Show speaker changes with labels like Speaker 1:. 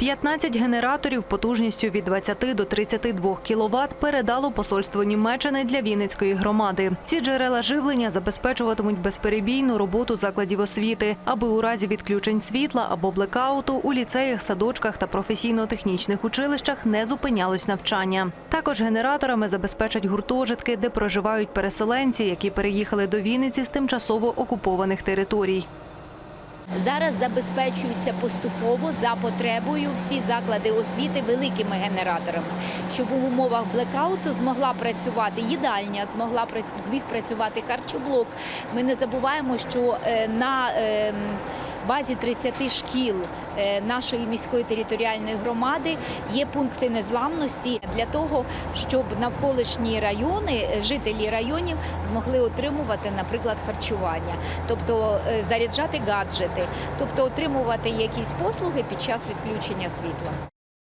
Speaker 1: 15 генераторів потужністю від 20 до 32 кВт передало посольство Німеччини для Вінницької громади. Ці джерела живлення забезпечуватимуть безперебійну роботу закладів освіти, аби у разі відключень світла або блекауту у ліцеях, садочках та професійно-технічних училищах не зупинялось навчання. Також генераторами забезпечать гуртожитки, де проживають переселенці, які переїхали до Вінниці з тимчасово окупованих територій.
Speaker 2: Зараз забезпечуються поступово за потребою всі заклади освіти великими генераторами, щоб у умовах блекауту змогла працювати їдальня, змогла зміг працювати харчоблок. Ми не забуваємо, що е, на е, базі 30 шкіл е, нашої міської територіальної громади є пункти незламності для того, щоб навколишні райони, е, жителі районів змогли отримувати, наприклад, харчування, тобто е, заряджати гаджети, тобто отримувати якісь послуги під час відключення світла.